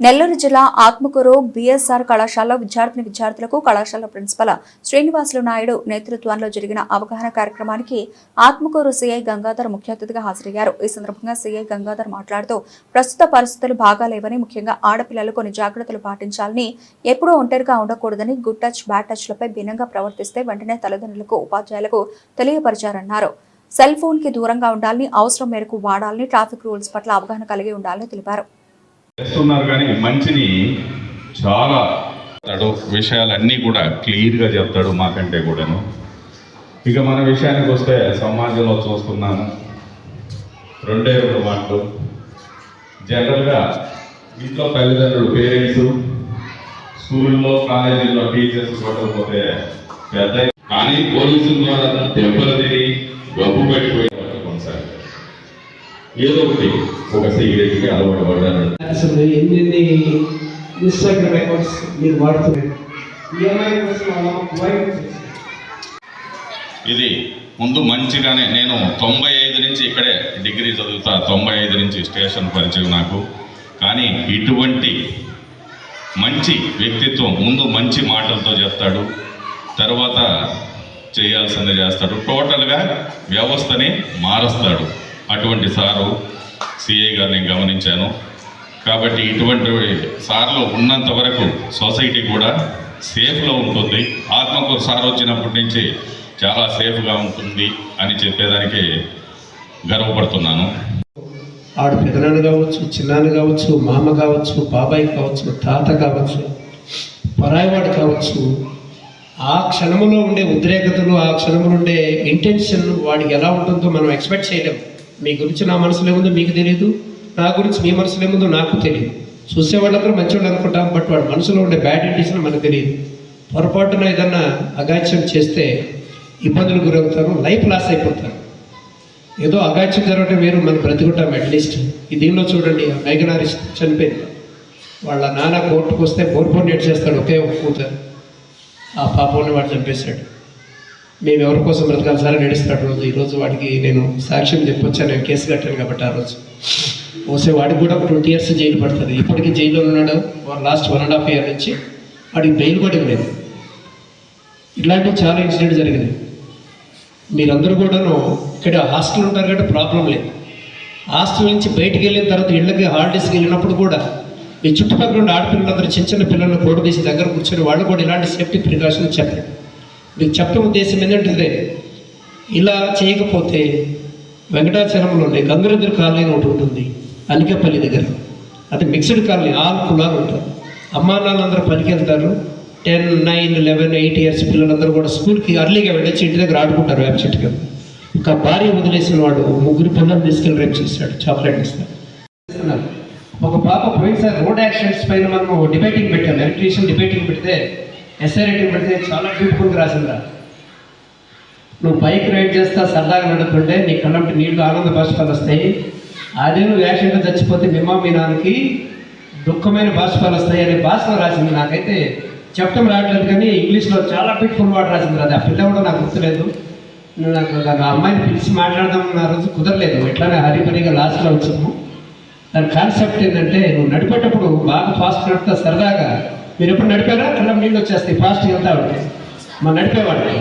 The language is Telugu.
నెల్లూరు జిల్లా ఆత్మకూరు బీఎస్ఆర్ కళాశాల విద్యార్థిని విద్యార్థులకు కళాశాల ప్రిన్సిపల్ శ్రీనివాసులు నాయుడు నేతృత్వంలో జరిగిన అవగాహన కార్యక్రమానికి ఆత్మకూరు సీఐ గంగాధర్ ముఖ్య అతిథిగా హాజరయ్యారు. ఈ సందర్భంగా సీఐ గంగాధర్ మాట్లాడుతూ ప్రస్తుత పరిస్థితులు బాగాలేవని ముఖ్యంగా ఆడపిల్లలు కొన్ని జాగ్రత్తలు పాటించాలని ఎప్పుడూ ఒంటరిగా ఉండకూడదని గుడ్ టచ్ బ్యాడ్ టచ్లపై భిన్నంగా ప్రవర్తిస్తే వెంటనే తల్లిదండ్రులకు ఉపాధ్యాయులకు తెలియపరిచారన్నారు. సెల్ ఫోన్కి దూరంగా ఉండాలని అవసరం మేరకు వాడాలని ట్రాఫిక్ రూల్స్ పట్ల అవగాహన కలిగి ఉండాలని తెలిపారు. చేస్తున్నారు కానీ మంచిని చాలా చెప్తాడు. విషయాలన్నీ కూడా క్లియర్గా చెప్తాడు మాకంటే కూడాను. ఇక మన విషయానికి వస్తే సమాజంలో చూస్తున్నాము రెండే రెండు మాటలు. జనరల్గా ఇంట్లో తల్లిదండ్రులు పేరెంట్స్ స్కూల్లో కాలేజీల్లో టీచర్స్ కొట్టకపోతే పెద్ద కానీ పోలీసుల ద్వారా దెబ్బలు తిని గబ్బు పెట్టిపోయి ఏదో ఒకటి ఒక సిగరెట్కి అలవాటు అసలు ఎన్ని ఇన్స్టాగ్రామ్ అకౌంట్స్ మీరు వాడుతున్నారు? ఇది ముందు మంచిగానే నేను తొంభై ఐదు నుంచి ఇక్కడే డిగ్రీ చదువుతా తొంభై ఐదు నుంచి స్టేషన్ పరిచయం నాకు. కానీ ఇటువంటి మంచి వ్యక్తిత్వం ముందు మంచి మాటలతో చెప్తాడు తర్వాత చేయాల్సింది చేస్తాడు. టోటల్గా వ్యవస్థని మారుస్తాడు. అటువంటి సారు సీఏగా నేను గమనించాను. కాబట్టి ఇటువంటి సార్లు ఉన్నంత వరకు సొసైటీ కూడా సేఫ్లో ఉంటుంది. ఆత్మకూరు సార్ వచ్చినప్పటి నుంచి చాలా సేఫ్గా ఉంటుంది అని చెప్పేదానికి గర్వపడుతున్నాను. ఆడు పెదనాన్న కావచ్చు చిన్నాన్న కావచ్చు మామ కావచ్చు బాబాయ్ కావచ్చు తాత కావచ్చు పరాయవాడు కావచ్చు ఆ క్షణంలో ఉండే ఉద్రేకతలు ఆ క్షణంలో ఉండే ఇంటెన్షన్ వాడికి ఎలా ఉంటుందో మనం ఎక్స్పెక్ట్ చేయలేము మీ గురించి నా మనసులో ఏముందో మీకు తెలియదు నా గురించి మీ మనసులో ఏముందో నాకు తెలియదు చూసే వాళ్ళందరూ మంచివాళ్ళు అనుకుంటాం బట్ వాడి మనసులో ఉండే బ్యాడ్ ఇంటెన్షన్ మనకు తెలియదు పొరపాటున ఏదన్నా అగాచ్యం చేస్తే ఇబ్బందులు గురవుతారు లైఫ్ లాస్ అయిపోతారు. ఏదో అగాచ్యం జరగడం వేరు మనం బ్రతుకుంటాం అట్లీస్ట్ ఈ దీనిలో చూడండి మేఘనారి చనిపోయింది. వాళ్ళ నాన్న కోర్టుకు వస్తే బోర్బోన్ నేట్ చేస్తాడు ఒకే ఒక్క కూతురు. ఆ పాపని వాడు చంపేశాడు. మేము ఎవరి కోసం బ్రతకాలి సార్ నడుస్తున్నాడు రోజు ఈరోజు వాడికి నేను సాక్ష్యం చెప్పొచ్చాను నేను కేసు కట్టాను కాబట్టి ఆ రోజు. వస్తే వాడికి కూడా ట్వంటీ ఇయర్స్ జైలు పడుతుంది. ఇప్పటికీ జైల్లో ఉన్నాడు. Last one and half year నుంచి వాడికి బెయిల్ కూడా ఇవ్వలేదు. ఇట్లాంటివి చాలా ఇన్సిడెంట్ జరిగింది మీరందరూ కూడాను ఇక్కడ హాస్టల్ ఉంటారు కాబట్టి ప్రాబ్లం లేదు. హాస్టల్ నుంచి బయటికి వెళ్ళిన తర్వాత ఇళ్ళకి హాలిడేస్కి వెళ్ళినప్పుడు కూడా మీ చుట్టుపక్కల ఉన్న ఆడపిల్లలందరూ చిన్న చిన్న పిల్లలను కూడా తీసి దగ్గర కూర్చొని వాళ్ళు కూడా ఇలాంటి సేఫ్టీ ప్రికాషన్స్ చెప్పండి మీకు చెప్పడం ఉద్దేశం ఏంటంటే ఇలా చేయకపోతే వెంకటాచలంలోనే గంగరద్ర కాలనీ ఒకటి ఉంటుంది అనికపల్లి దగ్గర. అది మిక్స్డ్ కాలనీ ఆల్ కులాలు ఉంటారు అమ్మా నాన్నలందరూ పనికి వెళ్తారు. Ten nine eleven eight years పిల్లలందరూ కూడా స్కూల్కి అర్లీగా వెళ్ళొచ్చి ఇంటి దగ్గర ఆడుకుంటారు వేప చెట్టు ఒక భార్య వదిలేసిన వాడు ముగ్గురు పిల్లలు తీసుకెళ్ళి రేపు చేస్తాడు చాక్లెట్ ఇస్తాడు. ఒక పాప పోయినసారి రోడ్ యాక్సిడెంట్స్ పైన మనం డిబేటింగ్ పెట్టాం ఎలక్ట్రీషియన్ డిబేటింగ్ పెడితే ఎస్ఐ రేటింగ్ పెడితే చాలా బ్యూటిఫుల్గా రాసిందిరా. నువ్వు బైక్ రైడ్ చేస్తా సరదాగా నడుపుతుంటే నీ కళ్ళంటి నీళ్ళు ఆనంద బాష్పాలు వస్తాయి. అదే నువ్వు యాక్సిడెంట్ చచ్చిపోతే మిమ్మా దుఃఖమైన బాష్పాలు వస్తాయి అనే భాషలో రాసింది నాకైతే చెప్పడం రావట్లేదు కానీ ఇంగ్లీష్లో చాలా బ్యూటిఫుల్ వర్డ్ రాసింది అది ఆ పిల్ల కూడా నాకు గుర్తులేదు. నాకు ఆ అమ్మాయిని పిలిచి మాట్లాడదాం ఆ రోజు కుదరలేదు. ఎట్లానే హరిపరిగా లాస్ట్లో వచ్చాము. దాని కాన్సెప్ట్ ఏంటంటే నువ్వు నడిపేటప్పుడు బాగా ఫాస్ట్ నడుపుతా సరదాగా మీరు ఎప్పుడు నడిపారా? కళ్ళ నీళ్ళు వచ్చేస్తాయి. ఫాస్ట్ వెళ్తా ఉంటే మా నడిపేవాడికి